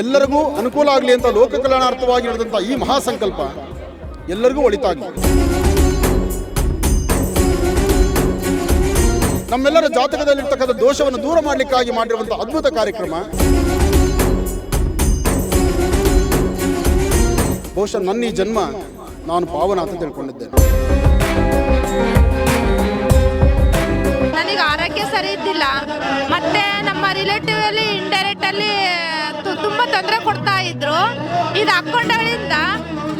ಎಲ್ಲರಿಗೂ ಅನುಕೂಲ ಆಗಲಿ ಅಂತ ಲೋಕ ಕಲ್ಯಾಣಾರ್ಥವಾಗಿ ನಡೆದಂಥ ಈ ಮಹಾಸಂಕಲ್ಪ ಎಲ್ಲರಿಗೂ ಒಳಿತಾಗಲಿ ನಮ್ಮೆಲ್ಲರ ಜಾತಕದಲ್ಲಿರ್ತಕ್ಕಂಥ ದೋಷವನ್ನು ದೂರ ಮಾಡಲಿಕ್ಕಾಗಿ ಮಾಡಿರುವಂಥ ಅದ್ಭುತ ಕಾರ್ಯಕ್ರಮ. ಬಹುಶಃ ನನ್ನ ಈ ಜನ್ಮ ನಾನು ಪಾವನ ಅಂತ ತಿಳ್ಕೊಂಡಿದ್ದೇನೆ. ತೊಂದರೆ ಕೊಡ್ತಾ ಇದ್ರು. ಇದು ಹಾಕೊಂಡವಳಿಂದ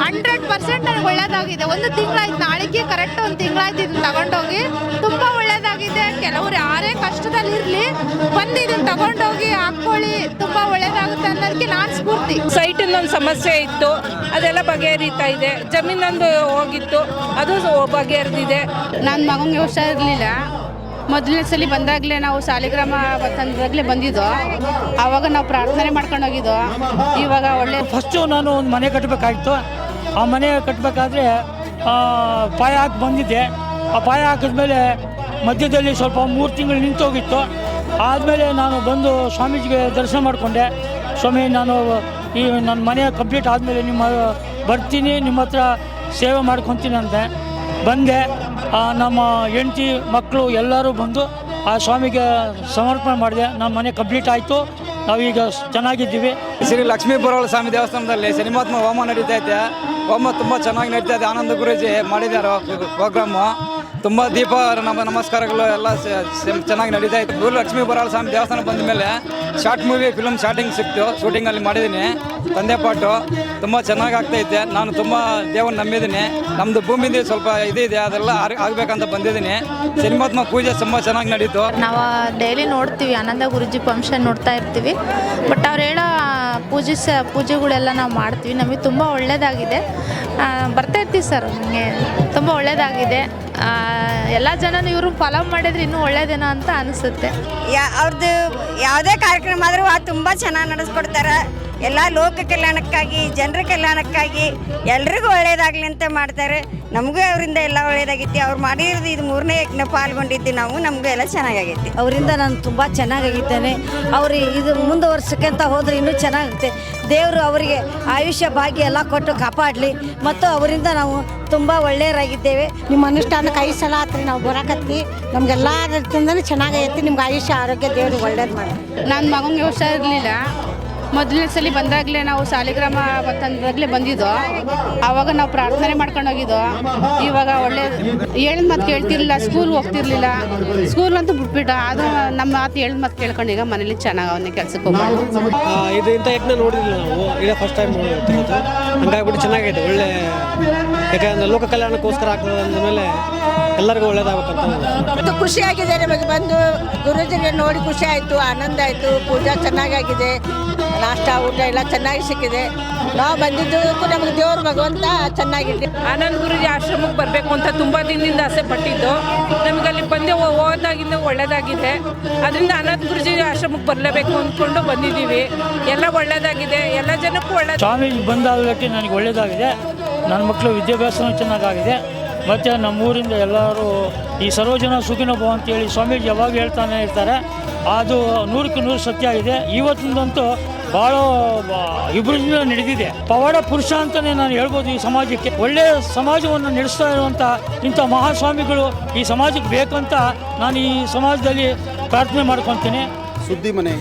ಹಂಡ್ರೆಡ್ ಪರ್ಸೆಂಟ್ ನನಗೆ ಒಳ್ಳೇದಾಗಿದೆ. ಒಂದು ತಿಂಗಳಾಯ್ತು ನಾಳೆಗೆ ಕರೆಕ್ಟ್ ಒಂದು ತಿಂಗಳಾಯ್ತು ಇದನ್ನ ತಗೊಂಡೋಗಿ. ತುಂಬ ಒಳ್ಳೇದಾಗಿದೆ. ಕೆಲವರು ಯಾರೇ ಕಷ್ಟದಲ್ಲಿ ಇರಲಿ ಬಂದು ಇದನ್ನ ತಗೊಂಡೋಗಿ ಹಾಕೊಳ್ಳಿ. ತುಂಬ ಒಳ್ಳೇದಾಗುತ್ತೆ ಅನ್ನೋದಕ್ಕೆ ನಾನು ಸ್ಫೂರ್ತಿ. ಸೈಟಿಂದ ಒಂದು ಸಮಸ್ಯೆ ಇತ್ತು. ಅದೆಲ್ಲ ಬಗೆಹರಿತಾ ಇದೆ. ಜಮೀನೊಂದು ಹೋಗಿತ್ತು. ಅದು ಬಗೆಹರಿದಿದೆ. ನನ್ನ ಮಗನಿಗೆ ಹುಷಾರಿರಲಿಲ್ಲ. ಮೊದಲನೇ ಸಲ ಬಂದಾಗಲೇ ನಾವು ಸಾಲಿಗ್ರಾಮ ತಂದಾಗಲೇ ಬಂದಿದ್ದು. ಆವಾಗ ನಾವು ಪ್ರಾರ್ಥನೆ ಮಾಡ್ಕೊಂಡು ಹೋಗಿದ್ದು. ಇವಾಗ ಒಳ್ಳೆ ಫಸ್ಟು ನಾನು ಒಂದು ಮನೆ ಕಟ್ಟಬೇಕಾಗಿತ್ತು ಆ ಮನೆ ಕಟ್ಟಬೇಕಾದ್ರೆ ಪಾಯ ಹಾಕಿ ಬಂದಿದ್ದೆ. ಆ ಪಾಯ ಹಾಕಿದ್ಮೇಲೆ ಮಧ್ಯದಲ್ಲಿ ಸ್ವಲ್ಪ ಮೂರು ತಿಂಗಳು ನಿಂತೋಗಿತ್ತು ಆದಮೇಲೆ ನಾನು ಬಂದು ಸ್ವಾಮೀಜಿಗೆ ದರ್ಶನ ಮಾಡಿಕೊಂಡೆ. ಸ್ವಾಮಿ, ನಾನು ಈ ನನ್ನ ಮನೆ ಕಂಪ್ಲೀಟ್ ಆದಮೇಲೆ ನಿಮ್ಮ ಬರ್ತೀನಿ, ನಿಮ್ಮ ಹತ್ರ ಸೇವೆ ಮಾಡ್ಕೊತೀನಿ ಅಂದೆ. ಬಂದೆ. ನಮ್ಮ ಹೆಂಡತಿ ಮಕ್ಕಳು ಎಲ್ಲರೂ ಬಂದು ಆ ಸ್ವಾಮಿಗೆ ಸಮರ್ಪಣೆ ಮಾಡಿದೆ. ನಮ್ಮ ಮನೆ ಕಂಪ್ಲೀಟ್ ಆಯಿತು. ನಾವೀಗ ಚೆನ್ನಾಗಿದ್ದೀವಿ. ಶ್ರೀ ಲಕ್ಷ್ಮೀ ಬರೋಳ ಸ್ವಾಮಿ ದೇವಸ್ಥಾನದಲ್ಲಿ ಸಿನಿಮಾತ್ಮ ಹೋಮ ನಡೀತಾ ಇದೆ. ಹೋಮ ತುಂಬ ಚೆನ್ನಾಗಿ ನಡೀತಾ ಇದೆ. ಆನಂದ ಗುರೂಜಿ ಮಾಡಿದ್ದಾರೆ ಪ್ರೋಗ್ರಾಮು. ತುಂಬ ದೀಪ, ನಮ್ಮ ನಮಸ್ಕಾರಗಳು ಎಲ್ಲ ಚೆನ್ನಾಗಿ ನಡೀತಾ ಇತ್ತು ಗುರು ಲಕ್ಷ್ಮೀ ಸ್ವಾಮಿ ದೇವಸ್ಥಾನ ಬಂದ ಮೇಲೆ ಶಾರ್ಟ್ ಮೂವಿ ಫಿಲಮ್ ಶಾರ್ಟಿಂಗ್ ಸಿಕ್ತು. ಶೂಟಿಂಗಲ್ಲಿ ಮಾಡಿದ್ದೀನಿ ತಂದೆ ಪಾಟು, ತುಂಬ ಚೆನ್ನಾಗಿ ಆಗ್ತಾ ಇದೆ ನಾನು ತುಂಬ ದೇವನ ನಂಬಿದ್ದೀನಿ ನಮ್ಮದು ಭೂಮಿದು ಸ್ವಲ್ಪ ಇದಿದೆ ಅದೆಲ್ಲ ಆಗ್ಬೇಕಂತ ಬಂದಿದ್ದೀನಿ ಸಿನಿಮಾತ್ಮ ಪೂಜೆ ತುಂಬ ಚೆನ್ನಾಗಿ ನಡೀತು. ನಾವು ಡೈಲಿ ನೋಡ್ತೀವಿ. ಆನಂದ ಗುರುಜಿ ಫಂಕ್ಷನ್ ನೋಡ್ತಾ ಇರ್ತೀವಿ. ಬಟ್ ಅವ್ರು ಹೇಳೋ ಪೂಜೆ ಸ ಪೂಜೆಗಳೆಲ್ಲ ನಾವು ಮಾಡ್ತೀವಿ. ನಮಗೆ ತುಂಬ ಒಳ್ಳೆಯದಾಗಿದೆ ಬರ್ತಾ ಇರ್ತೀವಿ ಸರ್. ನಮಗೆ ತುಂಬ ಒಳ್ಳೆಯದಾಗಿದೆ ಎಲ್ಲ ಜನನೂ ಇವರು ಫಾಲೋ ಮಾಡಿದ್ರೆ ಇನ್ನೂ ಒಳ್ಳೇದೇನೋ ಅಂತ ಅನಿಸುತ್ತೆ. ಯಾ ಅವ್ರದ್ದು ಯಾವುದೇ ಕಾರ್ಯಕ್ರಮ ಆದರೂ ತುಂಬ ಚೆನ್ನಾಗಿ ನಡೆಸ್ಕೊಡ್ತಾರೆ. ಎಲ್ಲ ಲೋಕ ಕಲ್ಯಾಣಕ್ಕಾಗಿ ಜನರ ಕಲ್ಯಾಣಕ್ಕಾಗಿ ಎಲ್ರಿಗೂ ಒಳ್ಳೇದಾಗಲಿ ಅಂತ ಮಾಡ್ತಾರೆ. ನಮಗೂ ಅವರಿಂದ ಎಲ್ಲ ಒಳ್ಳೇದಾಗೈತಿ. ಅವ್ರು ಮಾಡಿರೋದು ಇದು ಮೂರನೇ ಯಜ್ಞ ಪಾಲ್ಗೊಂಡಿದ್ದು ನಾವು ನಮಗೂ ಎಲ್ಲ ಚೆನ್ನಾಗೈತಿ ಅವರಿಂದ ನಾನು ತುಂಬ ಚೆನ್ನಾಗಾಗಿದ್ದೇನೆ. ಅವರು ಇದು ಮುಂದುವರ್ಸಕ್ಕಂತ ಹೋದರೆ ಇನ್ನೂ ಚೆನ್ನಾಗುತ್ತೆ. ದೇವರು ಅವರಿಗೆ ಆಯುಷ್ಯ ಭಾಗ್ಯ ಎಲ್ಲ ಕೊಟ್ಟು ಕಾಪಾಡಲಿ. ಮತ್ತು ಅವರಿಂದ ನಾವು ತುಂಬ ಒಳ್ಳೆಯರಾಗಿದ್ದೇವೆ. ನಿಮ್ಮ ಅನುಷ್ಠಾನಕ್ಕೆ ಐದು ಸಲ ಆತ್ರಿ ನಾವು ಬರಕತ್ತಿ. ನಮಗೆಲ್ಲ ರೀತಿಯಿಂದಲೂ ಚೆನ್ನಾಗೈತಿ. ನಿಮ್ಗೆ ಆಯುಷ್ಯ ಆರೋಗ್ಯ ದೇವ್ರಿಗೆ ಒಳ್ಳೇದು ಮಾಡಿ ನನ್ನ ಮಗನಿಗೆ ಹುಷಾರಿರಲಿಲ್ಲ. ಮೊದಲನೇ ಸಲ ಬಂದಾಗಲೇ ನಾವು ಸಾಲಿಗ್ರಾಮ ತಂದಾಗಲೇ ಬಂದಿದ್ದು. ಆವಾಗ ನಾವು ಪ್ರಾರ್ಥನೆ ಮಾಡ್ಕೊಂಡು ಹೋಗಿದ್ದು. ಇವಾಗ ಒಳ್ಳೆ ಹೇಳಿದ ಮಾತು ಕೇಳ್ತಿರ್ಲಿಲ್ಲ ಸ್ಕೂಲ್ ಹೋಗ್ತಿರ್ಲಿಲ್ಲ. ಸ್ಕೂಲ್ ಅಂತೂ ಬಿಟ್ಬಿಟ್ಟ, ಆದ್ರೆ ನಮ್ಮ ಮಾತು ಹೇಳಿದ ಮಾತು ಕೇಳ್ಕೊಂಡು ಈಗ ಮನೇಲಿ ಚೆನ್ನಾಗಿ ಅವನಿಗೆ ಕೆಲ್ಸಕ್ಕೆ ಹೋಗ್ಬೋದು ಇದು ಇಂಥ ನಾವು. ಇದೇ ಫಸ್ಟ್ ಟೈಮ್ ಹಂಗಾಗ್ಬಿಟ್ಟು ಚೆನ್ನಾಗೈತೆ, ಒಳ್ಳೆ ಯಾಕಂದ್ರೆ ಲೋಕ ಕಲ್ಯಾಣಕ್ಕೋಸ್ಕರ ಆಗ್ತದೆ ಅಂದಮೇಲೆ ಎಲ್ಲರಿಗೂ ಒಳ್ಳೇದಾಗುತ್ತೆ ಮತ್ತು ಖುಷಿಯಾಗಿದೆ ನಮಗೆ ಬಂದು ಗುರುಜಿಗೆ ನೋಡಿ ಖುಷಿ ಆಯಿತು ಆನಂದ ಆಯಿತು ಪೂಜಾ ಚೆನ್ನಾಗಾಗಿದೆ ನಾಷ್ಟ ಊಟ ಎಲ್ಲ ಚೆನ್ನಾಗಿ ಸಿಕ್ಕಿದೆ. ನಾವು ಬಂದಿದ್ದಕ್ಕೂ ನಮಗೆ ದೇವ್ರ ಭಗವಂತ ಚೆನ್ನಾಗಿದೆ ಆನಂದ್ ಗುರುಜಿ ಆಶ್ರಮಕ್ಕೆ ಬರಬೇಕು ಅಂತ ತುಂಬ ದಿನದಿಂದ ಆಸೆ ಪಟ್ಟಿದ್ದು. ನಮಗೆ ಅಲ್ಲಿ ಬಂದೆ ಹೋದಾಗಿಂದ ಒಳ್ಳೇದಾಗಿದೆ. ಅದರಿಂದ ಆನಂದ್ ಗುರುಜಿ ಆಶ್ರಮಕ್ಕೆ ಬರಲೇಬೇಕು ಅಂದ್ಕೊಂಡು ಬಂದಿದ್ದೀವಿ. ಎಲ್ಲ ಒಳ್ಳೆಯದಾಗಿದೆ ಎಲ್ಲ ಜನಕ್ಕೂ ಒಳ್ಳೆ ಸ್ವಾಮೀಜಿ ಬಂದಾಗಲಿಕ್ಕೆ ನನಗೆ ಒಳ್ಳೆಯದಾಗಿದೆ ನನ್ನ ಮಕ್ಕಳು ವಿದ್ಯಾಭ್ಯಾಸನೂ ಚೆನ್ನಾಗಾಗಿದೆ. ಮತ್ತು ನಮ್ಮೂರಿಂದ ಎಲ್ಲರೂ ಈ ಸರ್ವಜನ ಸುಖಿನ ಭವ ಅಂತೇಳಿ ಸ್ವಾಮೀಜಿ ಯಾವಾಗ ಹೇಳ್ತಾನೆ ಇರ್ತಾರೆ. ಅದು ನೂರಕ್ಕೆ ನೂರು ಸತ್ಯ ಇದೆ. ಇವತ್ತಿಂದಂತೂ ಭಾಳ ಇಬ್ಬರಿಂದ ನಡೆದಿದೆ. ಪವಾಡ ಪುರುಷ ಅಂತಲೇ ನಾನು ಹೇಳ್ಬೋದು ಈ ಸಮಾಜಕ್ಕೆ. ಒಳ್ಳೆಯ ಸಮಾಜವನ್ನು ನಡೆಸ್ತಾ ಇರುವಂಥ ಇಂಥ ಮಹಾಸ್ವಾಮಿಗಳು ಈ ಸಮಾಜಕ್ಕೆ ಬೇಕಂತ ನಾನು ಈ ಸಮಾಜದಲ್ಲಿ ಪ್ರಾರ್ಥನೆ ಮಾಡ್ಕೊತೀನಿ ಸುದ್ದಿ ಮನೆ,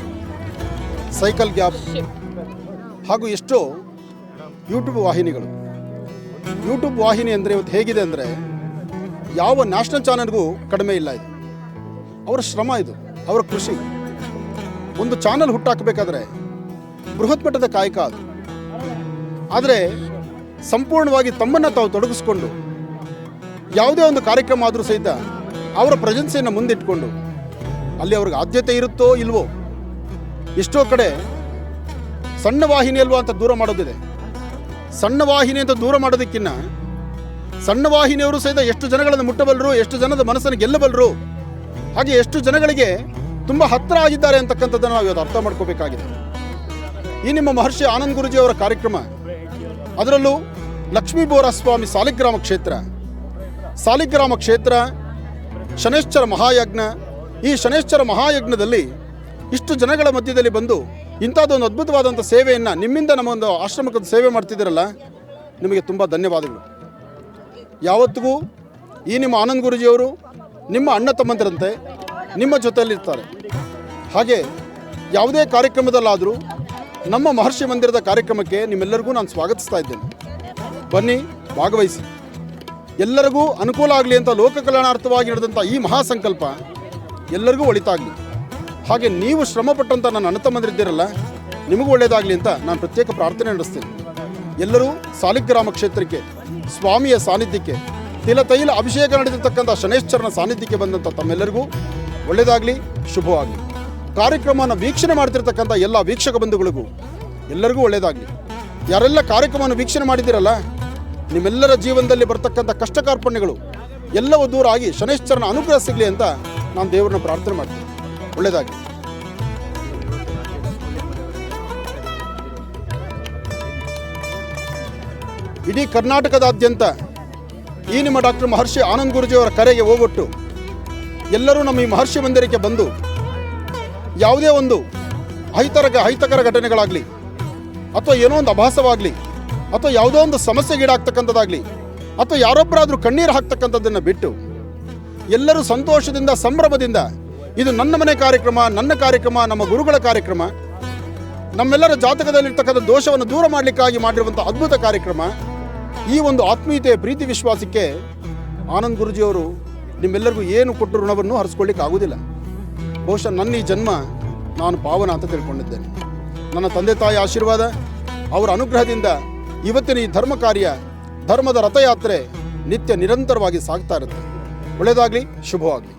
ಸೈಕಲ್ ಗ್ಯಾಪ್ ಹಾಗೂ ಎಷ್ಟೋ ಯೂಟ್ಯೂಬ್ ವಾಹಿನಿಗಳು. ಯೂಟ್ಯೂಬ್ ವಾಹಿನಿ ಅಂದರೆ ಇವತ್ತು ಹೇಗಿದೆ ಅಂದರೆ ಯಾವ ನ್ಯಾಷನಲ್ ಚಾನಲ್ಗೂ ಕಡಿಮೆ ಇಲ್ಲ ಇದು. ಅವರ ಶ್ರಮ ಇದು, ಅವರ ಕೃಷಿ. ಒಂದು ಚಾನಲ್ ಹುಟ್ಟಾಕಬೇಕಾದ್ರೆ ಬೃಹತ್ ಮಟ್ಟದ ಕಾಯಕ ಅದು. ಆದರೆ ಸಂಪೂರ್ಣವಾಗಿ ತಮ್ಮನ್ನು ತಾವು ತೊಡಗಿಸ್ಕೊಂಡು ಯಾವುದೇ ಒಂದು ಕಾರ್ಯಕ್ರಮ ಆದರೂ ಸಹಿತ ಅವರ ಪ್ರೆಜೆನ್ಸಿಯನ್ನು ಮುಂದಿಟ್ಕೊಂಡು ಅಲ್ಲಿ ಅವ್ರಿಗೆ ಆದ್ಯತೆ ಇರುತ್ತೋ ಇಲ್ವೋ ಎಷ್ಟೋ ಕಡೆ ಸಣ್ಣ ವಾಹಿನಿ ಅಲ್ವಾ ಅಂತ ದೂರ ಮಾಡೋದಿದೆ. ಸಣ್ಣ ವಾಹಿನಿ ಅಂತ ದೂರ ಮಾಡೋದಕ್ಕಿನ್ನ ಸಣ್ಣ ವಾಹಿನಿಯವರು ಸಹಿತ ಎಷ್ಟು ಜನಗಳನ್ನು ಮುಟ್ಟಬಲ್ಲರು ಎಷ್ಟು ಜನದ ಮನಸ್ಸನ್ನು ಗೆಲ್ಲಬಲ್ಲರು ಹಾಗೆ ಎಷ್ಟು ಜನಗಳಿಗೆ ತುಂಬ ಹತ್ತಿರ ಆಗಿದ್ದಾರೆ ಅಂತಕ್ಕಂಥದ್ದನ್ನು ನಾವು ಇವತ್ತು ಅರ್ಥ ಮಾಡ್ಕೋಬೇಕಾಗಿದೆ. ಈ ನಿಮ್ಮ ಮಹರ್ಷಿ ಆನಂದ್ ಗುರುಜಿ ಅವರ ಕಾರ್ಯಕ್ರಮ, ಅದರಲ್ಲೂ ಲಕ್ಷ್ಮೀ ಬೋರಸ್ವಾಮಿ ಸಾಲಿಗ್ರಾಮ ಕ್ಷೇತ್ರ. ಸಾಲಿಗ್ರಾಮ ಕ್ಷೇತ್ರ, ಶನೇಶ್ವರ ಮಹಾಯಜ್ಞ, ಈ ಶನೇಶ್ವರ ಮಹಾಯಜ್ಞದಲ್ಲಿ ಇಷ್ಟು ಜನಗಳ ಮಧ್ಯದಲ್ಲಿ ಬಂದು ಇಂಥದ್ದೊಂದು ಅದ್ಭುತವಾದಂಥ ಸೇವೆಯನ್ನು ನಿಮ್ಮಿಂದ ನಮ್ಮ ಒಂದು ಆಶ್ರಮಕ್ಕೆ ಸೇವೆ ಮಾಡ್ತಿದ್ದೀರಲ್ಲ, ನಿಮಗೆ ತುಂಬ ಧನ್ಯವಾದಗಳು. ಯಾವತ್ತಿಗೂ ಈ ನಿಮ್ಮ ಆನಂದ್ ಗುರುಜಿಯವರು ನಿಮ್ಮ ಅಣ್ಣ ತಮ್ಮಂದಿರಂತೆ ನಿಮ್ಮ ಜೊತೆಯಲ್ಲಿರ್ತಾರೆ ಹಾಗೆ ಯಾವುದೇ ಕಾರ್ಯಕ್ರಮದಲ್ಲಾದರೂ ನಮ್ಮ ಮಹರ್ಷಿ ಮಂದಿರದ ಕಾರ್ಯಕ್ರಮಕ್ಕೆ ನಿಮ್ಮೆಲ್ಲರಿಗೂ ನಾನು ಸ್ವಾಗತಿಸ್ತಾ ಇದ್ದೇನೆ. ಬನ್ನಿ, ಭಾಗವಹಿಸಿ. ಎಲ್ಲರಿಗೂ ಅನುಕೂಲ ಆಗಲಿ ಅಂತ ಲೋಕ ಕಲ್ಯಾಣಾರ್ಥವಾಗಿ ನಡೆದಂಥ ಈ ಮಹಾಸಂಕಲ್ಪ ಎಲ್ಲರಿಗೂ ಒಳಿತಾಗಲಿ. ಹಾಗೆ ನೀವು ಶ್ರಮಪಟ್ಟಂಥ ನನ್ನ ಅಣ್ಣ ತಮ್ಮಂದಿರಿದ್ದೀರಲ್ಲ ನಿಮಗೂ ಒಳ್ಳೆಯದಾಗಲಿ ಅಂತ ನಾನು ಪ್ರತ್ಯೇಕ ಪ್ರಾರ್ಥನೆ ನಡೆಸ್ತೀನಿ. ಎಲ್ಲರೂ ಸಾಲಿಗ್ರಾಮ ಕ್ಷೇತ್ರಕ್ಕೆ, ಸ್ವಾಮಿಯ ಸಾನ್ನಿಧ್ಯಕ್ಕೆ ತಿಲತೈಲ ಅಭಿಷೇಕ ನಡೆದಿರ್ತಕ್ಕಂಥ ಶನೇಶ್ವರನ ಸಾನ್ನಿಧ್ಯಕ್ಕೆ ಬಂದಂಥ ತಮ್ಮೆಲ್ಲರಿಗೂ ಒಳ್ಳೆಯದಾಗಲಿ ಶುಭವಾಗಲಿ. ಕಾರ್ಯಕ್ರಮವನ್ನು ವೀಕ್ಷಣೆ ಮಾಡ್ತಿರ್ತಕ್ಕಂಥ ಎಲ್ಲ ವೀಕ್ಷಕ ಬಂಧುಗಳಿಗೂ ಎಲ್ಲರಿಗೂ ಒಳ್ಳೆಯದಾಗಲಿ ಯಾರೆಲ್ಲ ಕಾರ್ಯಕ್ರಮವನ್ನು ವೀಕ್ಷಣೆ ಮಾಡಿದ್ದೀರಲ್ಲ, ನಿಮ್ಮೆಲ್ಲರ ಜೀವನದಲ್ಲಿ ಬರ್ತಕ್ಕಂಥ ಕಷ್ಟ ಕಾರ್ಪಣ್ಯಗಳು ಎಲ್ಲವೂ ದೂರ ಆಗಿ ಶನೇಶ್ವರನ ಅನುಗ್ರಹ ಸಿಗಲಿ ಅಂತ ನಾನು ದೇವರನ್ನ ಪ್ರಾರ್ಥನೆ ಮಾಡ್ತೀನಿ. ಒಳ್ಳೆಯದಾಗಲಿ ಇಡೀ ಕರ್ನಾಟಕದಾದ್ಯಂತ ಈ ನಿಮ್ಮ ಡಾಕ್ಟರ್ ಮಹರ್ಷಿ ಆನಂದ್ ಗುರುಜಿಯವರ ಕರೆಗೆ ಹೋಗೊಟ್ಟು ಎಲ್ಲರೂ ನಮ್ಮ ಈ ಮಹರ್ಷಿ ಮಂದಿರಕ್ಕೆ ಬಂದು ಯಾವುದೇ ಒಂದು ಅಹಿತರ ಅಹಿತಕರ ಘಟನೆಗಳಾಗಲಿ ಅಥವಾ ಏನೋ ಒಂದು ಅಭಾಸವಾಗಲಿ ಅಥವಾ ಯಾವುದೋ ಒಂದು ಸಮಸ್ಯೆಗೀಡಾಗ್ತಕ್ಕಂಥದ್ದಾಗಲಿ ಅಥವಾ ಯಾರೊಬ್ಬರಾದರೂ ಕಣ್ಣೀರು ಹಾಕ್ತಕ್ಕಂಥದ್ದನ್ನು ಬಿಟ್ಟು ಎಲ್ಲರೂ ಸಂತೋಷದಿಂದ, ಸಂಭ್ರಮದಿಂದ ಇದು ನನ್ನ ಮನೆ ಕಾರ್ಯಕ್ರಮ, ನನ್ನ ಕಾರ್ಯಕ್ರಮ, ನಮ್ಮ ಗುರುಗಳ ಕಾರ್ಯಕ್ರಮ. ನಮ್ಮೆಲ್ಲರ ಜಾತಕದಲ್ಲಿರ್ತಕ್ಕಂಥ ದೋಷವನ್ನು ದೂರ ಮಾಡಲಿಕ್ಕಾಗಿ ಮಾಡಿರುವಂಥ ಅದ್ಭುತ ಕಾರ್ಯಕ್ರಮ. ಈ ಒಂದು ಆತ್ಮೀಯತೆ ಪ್ರೀತಿ ವಿಶ್ವಾಸಕ್ಕೆ ಆನಂದ್ ಗುರುಜಿಯವರು ನಿಮ್ಮೆಲ್ಲರಿಗೂ ಏನು ಕೊಟ್ಟು ಋಣವನ್ನು ಹರಿಸ್ಕೊಳ್ಳಿಕ್ಕೆ ಆಗುವುದಿಲ್ಲ. ಬಹುಶಃ ನನ್ನ ಈ ಜನ್ಮ ನಾನು ಪಾವನ ಅಂತ ತಿಳ್ಕೊಂಡಿದ್ದೇನೆ. ನನ್ನ ತಂದೆ ತಾಯಿ ಆಶೀರ್ವಾದ, ಅವರ ಅನುಗ್ರಹದಿಂದ ಇವತ್ತಿನ ಈ ಧರ್ಮ ಕಾರ್ಯ, ಧರ್ಮದ ರಥಯಾತ್ರೆ ನಿತ್ಯ ನಿರಂತರವಾಗಿ ಸಾಗ್ತಾ ಇರುತ್ತೆ. ಒಳ್ಳೆಯದಾಗಲಿ, ಶುಭವಾಗಲಿ.